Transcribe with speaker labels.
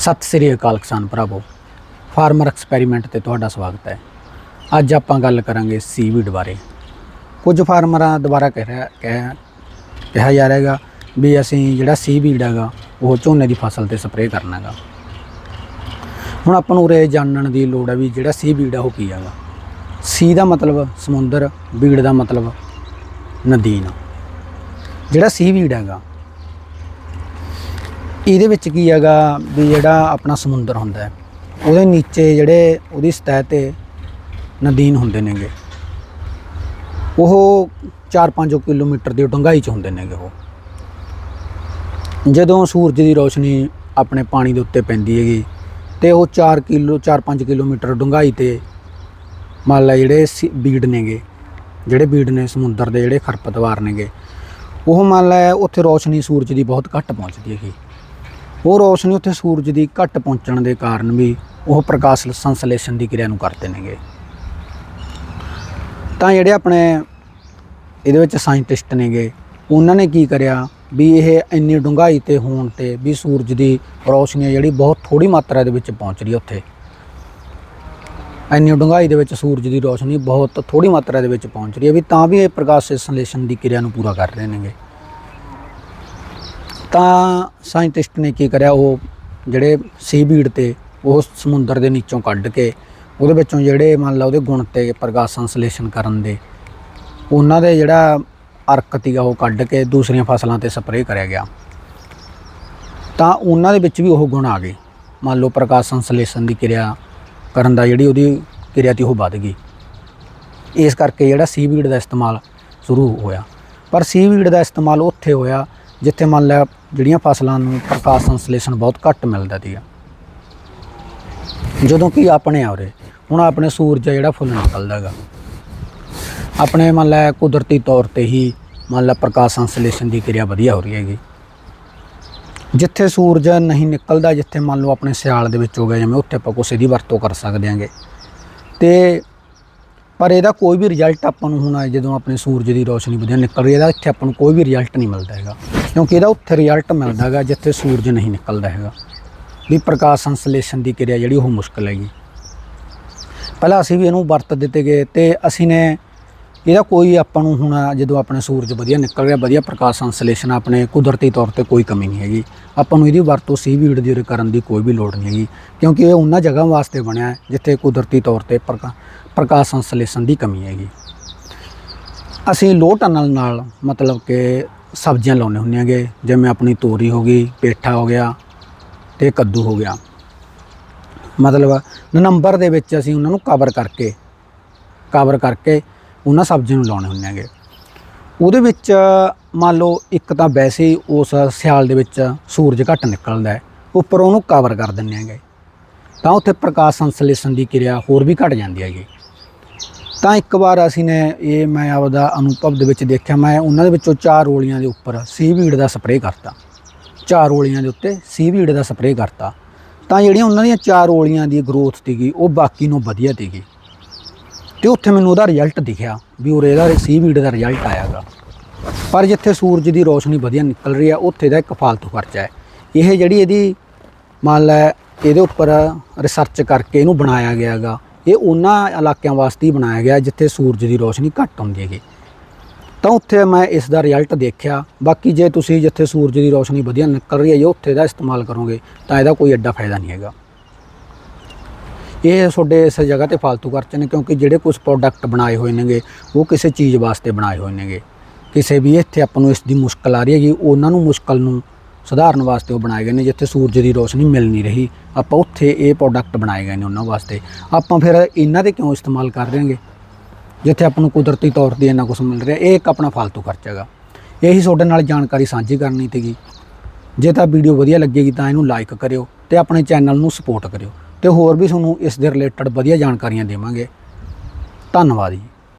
Speaker 1: ਸਤਿ ਸ੍ਰੀ ਅਕਾਲ ਕਿਸਾਨ ਭਰਾਵੋ। Farmer experiment ਤੇ ਤੁਹਾਡਾ ਸਵਾਗਤ ਹੈ। ਅੱਜ ਆਪਾਂ ਗੱਲ ਕਰਾਂਗੇ ਸੀਵੀਡ ਬਾਰੇ। ਕੁਝ ਫਾਰਮਰਾਂ ਦੁਬਾਰਾ ਕਹਿ ਰਿਹਾ ਕਹਿ ਕਿਹਾ ਜਾ ਰਿਹਾ ਹੈਗਾ ਵੀ ਅਸੀਂ ਜਿਹੜਾ ਸੀਵੀਡ ਹੈਗਾ, ਉਹ ਝੋਨੇ ਦੀ ਫਸਲ ਤੇ ਸਪਰੇਅ ਕਰਨਾ ਹੈਗਾ। ਹੁਣ ਆਪਾਂ ਨੂੰ ਉਰੇ ਜਾਣਨ ਦੀ ਲੋੜ ਹੈ ਵੀ ਜਿਹੜਾ ਸੀਵੀਡ ਆ, ਉਹ ਕੀ ਹੈਗਾ। ਸੀ ਦਾ ਮਤਲਬ ਸਮੁੰਦਰ, ਬੀੜ ਦਾ ਮਤਲਬ ਨਦੀਨ। ਜਿਹੜਾ ਸੀਵੀਡ ਹੈਗਾ ਇਹਦੇ ਵਿੱਚ ਕੀ ਹੈਗਾ ਵੀ ਜਿਹੜਾ ਆਪਣਾ ਸਮੁੰਦਰ ਹੁੰਦਾ ਹੈ, ਉਹਦੇ ਨੀਚੇ ਜਿਹੜੇ ਉਹਦੀ ਸਤਹ ਤੇ ਨਦੀਨ ਹੁੰਦੇ ਨੇਗੇ। ਉਹ 4-5 ਕਿਲੋਮੀਟਰ ਦੀ ਡੂੰਘਾਈ 'ਚ ਹੁੰਦੇ ਨੇਗੇ ਉਹ। ਜਦੋਂ ਸੂਰਜ ਦੀ ਰੋਸ਼ਨੀ ਆਪਣੇ ਪਾਣੀ ਦੇ ਉੱਤੇ ਪੈਂਦੀ ਹੈਗੀ ਤੇ ਉਹ 4 ਕਿਲੋ 4-5 ਕਿਲੋਮੀਟਰ ਡੂੰਘਾਈ ਤੇ ਮੰਨ ਲਾ ਜਿਹੜੇ ਸੀ- ਬੀੜ ਨੇਗੇ, ਜਿਹੜੇ ਬੀੜ ਨੇ ਸਮੁੰਦਰ ਦੇ ਜਿਹੜੇ ਖਰਪਤਵਾਰ ਨੇਗੇ, ਉਹ ਮੰਨ ਲਾ ਉੱਥੇ ਰੋਸ਼ਨੀ ਸੂਰਜ ਦੀ ਬਹੁਤ ਘੱਟ ਪਹੁੰਚਦੀ ਹੈਗੀ। ਉਹ ਰੋਸ਼ਨੀ ਉੱਥੇ ਸੂਰਜ ਦੀ ਘੱਟ ਪਹੁੰਚਣ ਦੇ ਕਾਰਨ ਵੀ ਉਹ ਪ੍ਰਕਾਸ਼ ਸੰਸਲੇਸ਼ਨ ਦੀ ਕਿਰਿਆ ਨੂੰ ਕਰਦੇ ਨੇਗੇ। ਤਾਂ ਜਿਹੜੇ ਆਪਣੇ ਇਹਦੇ ਵਿੱਚ ਸਾਇੰਟਿਸਟ ਨੇਗੇ, ਉਹਨਾਂ ਨੇ ਕੀ ਕਰਿਆ ਵੀ ਇਹ ਇੰਨੀ ਡੂੰਘਾਈ ਤੇ ਹੋਣ ਤੇ ਵੀ ਸੂਰਜ ਦੀ ਰੋਸ਼ਨੀ ਜਿਹੜੀ ਬਹੁਤ ਥੋੜੀ ਮਾਤਰਾ ਦੇ ਵਿੱਚ ਪਹੁੰਚ ਰਹੀ ਹੈ ਉੱਥੇ। ਇੰਨੀ ਡੂੰਘਾਈ ਦੇ ਵਿੱਚ ਸੂਰਜ ਦੀ ਰੋਸ਼ਨੀ ਬਹੁਤ ਥੋੜੀ ਮਾਤਰਾ ਦੇ ਵਿੱਚ ਪਹੁੰਚ ਰਹੀ ਹੈ ਵੀ ਤਾਂ ਵੀ ਇਹ ਪ੍ਰਕਾਸ਼ ਸੰਸਲੇਸ਼ਨ ਦੀ ਕਿਰਿਆ ਨੂੰ ਪੂਰਾ ਕਰ ਰਹੇ ਨੇਗੇ। ਤਾਂ ਸਾਇੰਟਿਸਟ ਨੇ ਕੀ ਕਰਿਆ, ਉਹ ਜਿਹੜੇ ਸੀ ਬੀੜ ਤੇ ਉਹ ਸਮੁੰਦਰ ਦੇ ਨੀਚੋਂ ਕੱਢ ਕੇ ਉਹਦੇ ਵਿੱਚੋਂ ਜਿਹੜੇ ਮੰਨ ਲਓ ਉਹਦੇ ਗੁਣ ਤੇ ਪ੍ਰਕਾਸ਼ ਸੰਸਲੇਸ਼ਨ ਕਰਨ ਦੇ, ਉਹਨਾਂ ਦੇ ਜਿਹੜਾ ਅਰਕ ਤੀਗਾ ਉਹ ਕੱਢ ਕੇ ਦੂਸਰੀਆਂ ਫਸਲਾਂ ਤੇ ਸਪਰੇਅ ਕਰਿਆ ਗਿਆ। ਤਾਂ ਉਹਨਾਂ ਦੇ ਵਿੱਚ ਵੀ ਉਹ ਗੁਣ ਆ ਗਏ। ਮੰਨ ਲਓ ਪ੍ਰਕਾਸ਼ ਸੰਸਲੇਸ਼ਨ ਦੀ ਕਿਰਿਆ ਕਰਨ ਦਾ ਜਿਹੜੀ ਉਹਦੀ ਕਿਰਿਆ ਤੀ ਉਹ ਵੱਧ ਗਈ। ਇਸ ਕਰਕੇ ਜਿਹੜਾ ਸੀਵੀਡ ਦਾ ਇਸਤੇਮਾਲ ਸ਼ੁਰੂ ਹੋਇਆ। ਪਰ ਸੀਵੀਡ ਦਾ ਇਸਤੇਮਾਲ ਉੱਥੇ ਹੋਇਆ ਜਿੱਥੇ ਮੰਨ ਲਿਆ ਜਿਹੜੀਆਂ ਫਸਲਾਂ ਨੂੰ ਪ੍ਰਕਾਸ਼ ਸੰਸਲੇਸ਼ਣ ਬਹੁਤ ਘੱਟ ਮਿਲਦਾ ਸੀਗਾ ਜਦੋਂ ਕਿ ਆਪਣੇ ਆ ਉਰੇ, ਹੁਣ ਆਪਣੇ ਸੂਰਜ ਜਿਹੜਾ ਫੁੱਲ ਨਿਕਲਦਾ ਹੈਗਾ। ਆਪਣੇ ਮੰਨ ਲੈ ਕੁਦਰਤੀ ਤੌਰ ਤੇ ਹੀ ਮੰਨ ਲੈ ਪ੍ਰਕਾਸ਼ ਸੰਸਲੇਸ਼ਣ ਦੀ ਕਿਰਿਆ ਵਧੀਆ ਹੋ ਰਹੀ ਹੈਗੀ। ਜਿੱਥੇ ਸੂਰਜ ਨਹੀਂ ਨਿਕਲਦਾ, ਜਿੱਥੇ ਮੰਨ ਲਓ ਆਪਣੇ ਸਿਆਲ ਦੇ ਵਿੱਚ ਹੋ ਗਿਆ, ਜਿਵੇਂ ਉੱਥੇ ਆਪਾਂ ਕੁਛ ਇਹਦੀ ਵਰਤੋਂ ਕਰ ਸਕਦੇ ਹਾਂਗੇ। ਤੇ ਪਰ ਇਹਦਾ ਕੋਈ ਵੀ ਰਿਜ਼ਲਟ ਆਪਾਂ ਨੂੰ ਹੁਣ ਜਦੋਂ ਆਪਣੇ ਸੂਰਜ ਦੀ ਰੋਸ਼ਨੀ ਵਧੀਆ ਨਿਕਲ ਰਹੀ ਹੈ, ਇਹਦਾ ਇੱਥੇ ਆਪਾਂ ਨੂੰ ਕੋਈ ਵੀ ਰਿਜ਼ਲਟ ਨਹੀਂ ਮਿਲਦਾ ਹੈਗਾ। ਕਿਉਂਕਿ ਇਹਦਾ ਉੱਥੇ ਰਿਜ਼ਲਟ ਮਿਲਦਾ ਹੈਗਾ ਜਿੱਥੇ ਸੂਰਜ ਨਹੀਂ ਨਿਕਲਦਾ ਹੈਗਾ। ਵੀ ਪ੍ਰਕਾਸ਼ ਸੰਸਲੇਸ਼ਨ ਦੀ ਕਿਰਿਆ ਜਿਹੜੀ ਉਹ ਮੁਸ਼ਕਲ ਹੈਗੀ। ਪਹਿਲਾਂ ਅਸੀਂ ਵੀ ਇਹਨੂੰ ਵਰਤ ਦਿੱਤੇ ਗਏ ਤੇ ਅਸੀਂ ਨੇ ਇਹਦਾ ਕੋਈ ਆਪਾਂ ਨੂੰ ਹੁਣ ਜਦੋਂ ਆਪਣੇ ਸੂਰਜ ਵਧੀਆ ਨਿਕਲ ਰਿਹਾ, ਵਧੀਆ ਪ੍ਰਕਾਸ਼ ਸੰਸਲੇਸ਼ਣ ਆਪਣੇ ਕੁਦਰਤੀ ਤੌਰ ਤੇ ਕੋਈ ਕਮੀ ਨਹੀਂ ਹੈਗੀ। ਆਪਾਂ ਨੂੰ ਇਹਦੀ ਵਰਤੋਂ ਸੀ ਵੀਡ ਦੀ ਕਰਨ ਦੀ ਕੋਈ ਵੀ ਲੋੜ ਨਹੀਂ ਹੈਗੀ। ਕਿਉਂਕਿ ਇਹ ਉਹਨਾਂ ਜਗ੍ਹਾ ਵਾਸਤੇ ਬਣਿਆ, ਜਿੱਥੇ ਕੁਦਰਤੀ ਤੌਰ ਤੇ ਪ੍ਰਕਾ- ਪ੍ਰਕਾਸ਼ ਸੰਸਲੇਸ਼ਣ ਦੀ ਕਮੀ ਹੈਗੀ। ਅਸੀਂ ਲੋਹ ਟਨਲ ਨਾਲ ਮਤਲਬ ਕਿ ਸਬਜ਼ੀਆਂ ਲਾਉਣੇ ਹੁੰਦੇ ਹੈਗੇ, ਜਿਵੇਂ ਆਪਣੀ ਤੋਰੀ ਹੋ ਗਈ, ਪੇਠਾ ਹੋ ਗਿਆ ਤੇ ਕੱਦੂ ਹੋ ਗਿਆ। ਮਤਲਬ ਨਵੰਬਰ ਦੇ ਵਿੱਚ ਅਸੀਂ ਉਹਨਾਂ ਨੂੰ ਕਵਰ ਕਰਕੇ ਕਵਰ ਕਰਕੇ ਉਹਨਾਂ ਸਬਜ਼ੀਆਂ ਨੂੰ ਲਾਉਣੇ ਹੁੰਦੇ ਹੈਗੇ। ਉਹਦੇ ਵਿੱਚ ਮੰਨ ਲਓ ਇੱਕ ਤਾਂ ਵੈਸੇ ਹੀ ਉਸ ਸਿਆਲ ਦੇ ਵਿੱਚ ਸੂਰਜ ਘੱਟ ਨਿਕਲਦਾ ਹੈ, ਉੱਪਰ ਉਹਨੂੰ ਕਵਰ ਕਰ ਦਿੰਦੇ ਹੈਗੇ। ਤਾਂ ਉੱਥੇ ਪ੍ਰਕਾਸ਼ ਸੰਸਲੇਸ਼ਣ ਦੀ ਕਿਰਿਆ ਹੋਰ ਵੀ ਘਟ ਜਾਂਦੀ ਹੈਗੀ। ਤਾਂ ਇੱਕ ਵਾਰ ਅਸੀਂ ਨੇ ਇਹ ਮੈਂ ਆਪਦਾ ਅਨੁਭਵ ਦੇ ਵਿੱਚ ਦੇਖਿਆ, ਮੈਂ ਉਹਨਾਂ ਦੇ ਵਿੱਚੋਂ ਚਾਰ ਰੋਲੀਆਂ ਦੇ ਉੱਪਰ ਸੀਵੀਡ ਦਾ ਸਪਰੇਅ ਕਰਤਾ। ਚਾਰ ਰੋਲੀਆਂ ਦੇ ਉੱਤੇ ਸੀਵੀਡ ਦਾ ਸਪਰੇਅ ਕਰਤਾ। ਤਾਂ ਜਿਹੜੀਆਂ ਉਹਨਾਂ ਦੀਆਂ ਚਾਰ ਰੋਲੀਆਂ ਦੀ ਗਰੋਥ ਸੀਗੀ, ਉਹ ਬਾਕੀ ਨੂੰ ਵਧੀਆ ਸੀਗੀ। ਤੇ ਉੱਥੇ ਮੈਨੂੰ ਉਹਦਾ ਰਿਜ਼ਲਟ ਦਿਖਿਆ ਵੀ ਉਰੇ ਇਹਦਾ ਸੀਵੀਡ ਦਾ ਰਿਜ਼ਲਟ ਆਇਆਗਾ ਪਰ ਜਿੱਥੇ ਸੂਰਜ ਦੀ ਰੋਸ਼ਨੀ ਵਧੀਆ ਨਿਕਲ ਰਹੀ ਆ, ਉੱਥੇ ਦਾ ਇੱਕ ਫਾਲਤੂ ਖਰਚਾ ਹੈ। ਇਹ ਜਿਹੜੀ ਇਹਦੀ ਮੰਨ ਲੈ, ਇਹਦੇ ਉੱਪਰ ਰਿਸਰਚ ਕਰਕੇ ਇਹਨੂੰ ਬਣਾਇਆ ਗਿਆਗਾ ਇਹ ਉਹਨਾਂ ਇਲਾਕਿਆਂ ਵਾਸਤੇ ਹੀ ਬਣਾਇਆ ਗਿਆ ਜਿੱਥੇ ਸੂਰਜ ਦੀ ਰੋਸ਼ਨੀ ਘੱਟ ਹੁੰਦੀ ਹੈਗੀ। ਤਾਂ ਉੱਥੇ ਮੈਂ ਇਸ ਦਾ ਰਿਜ਼ਲਟ ਦੇਖਿਆ। ਬਾਕੀ ਜੇ ਤੁਸੀਂ ਜਿੱਥੇ ਸੂਰਜ ਦੀ ਰੋਸ਼ਨੀ ਵਧੀਆ ਨਿਕਲ ਰਹੀ ਹੈ ਜੇ ਉੱਥੇ ਦਾ ਇਸਤੇਮਾਲ ਕਰੋਗੇ, ਤਾਂ ਇਹਦਾ ਕੋਈ ਐਡਾ ਫਾਇਦਾ ਨਹੀਂ ਹੈਗਾ। ਇਹ ਤੁਹਾਡੇ ਇਸ ਜਗ੍ਹਾ ਤੇ ਫालतू ਖਰਚੇ ਨੇ, ਕਿਉਂਕਿ ਜਿਹੜੇ ਕੁਝ ਪ੍ਰੋਡਕਟ ਬਣਾਏ ਹੋਏ ਨੇਗੇ, ਉਹ ਕਿਸੇ ਚੀਜ਼ ਵਾਸਤੇ ਬਣਾਏ ਹੋਏ ਨੇਗੇ। ਕਿਸੇ ਵੀ ਇੱਥੇ ਆਪਾਂ ਨੂੰ ਇਸ ਦੀ ਮੁਸ਼ਕਲ ਆ ਰਹੀ ਹੈਗੀ, ਉਹਨਾਂ ਨੂੰ ਮੁਸ਼ਕਲ ਨੂੰ ਸੁਧਾਰਨ ਵਾਸਤੇ ਉਹ ਬਣਾਏ ਗਏ ਨੇ, ਜਿੱਥੇ ਸੂਰਜ ਦੀ ਰੋਸ਼ਨੀ ਮਿਲ ਨਹੀਂ ਰਹੀ। ਆਪਾਂ ਉੱਥੇ ਇਹ ਪ੍ਰੋਡਕਟ ਬਣਾਏ ਗਏ ਨੇ ਉਹਨਾਂ ਵਾਸਤੇ। ਆਪਾਂ ਫਿਰ ਇਹਨਾਂ ਦੇ ਕਿਉਂ ਇਸਤੇਮਾਲ ਕਰ ਰਹੇ ਜਿੱਥੇ ਆਪਾਂ ਨੂੰ ਕੁਦਰਤੀ ਤੌਰ ਤੇ ਇੰਨਾ ਕੁਝ ਮਿਲ ਰਿਹਾ, ਇਹ ਇੱਕ ਆਪਣਾ ਫालतू ਖਰਚਾ ਹੈਗਾ। ਇਹੀ ਤੁਹਾਡੇ ਨਾਲ ਜਾਣਕਾਰੀ ਸਾਂਝੀ ਕਰਨੀ ਸੀਗੀ। ਜੇ ਤਾਂ ਵੀਡੀਓ ਵਧੀਆ ਲੱਗੇਗੀ ਤਾਂ ਇਹਨੂੰ ਲਾਈਕ ਕਰਿਓ ਤੇ ਆਪਣੇ ਚੈਨਲ ਨੂੰ ਸਪੋਰਟ ਕਰਿਓ। ਤੇ ਹੋਰ ਵੀ ਤੁਹਾਨੂੰ ਇਸ ਦੇ ਰਿਲੇਟਡ ਵਧੀਆ ਜਾਣਕਾਰੀਆਂ ਦੇਵਾਂਗੇ। ਧੰਨਵਾਦ ਜੀ।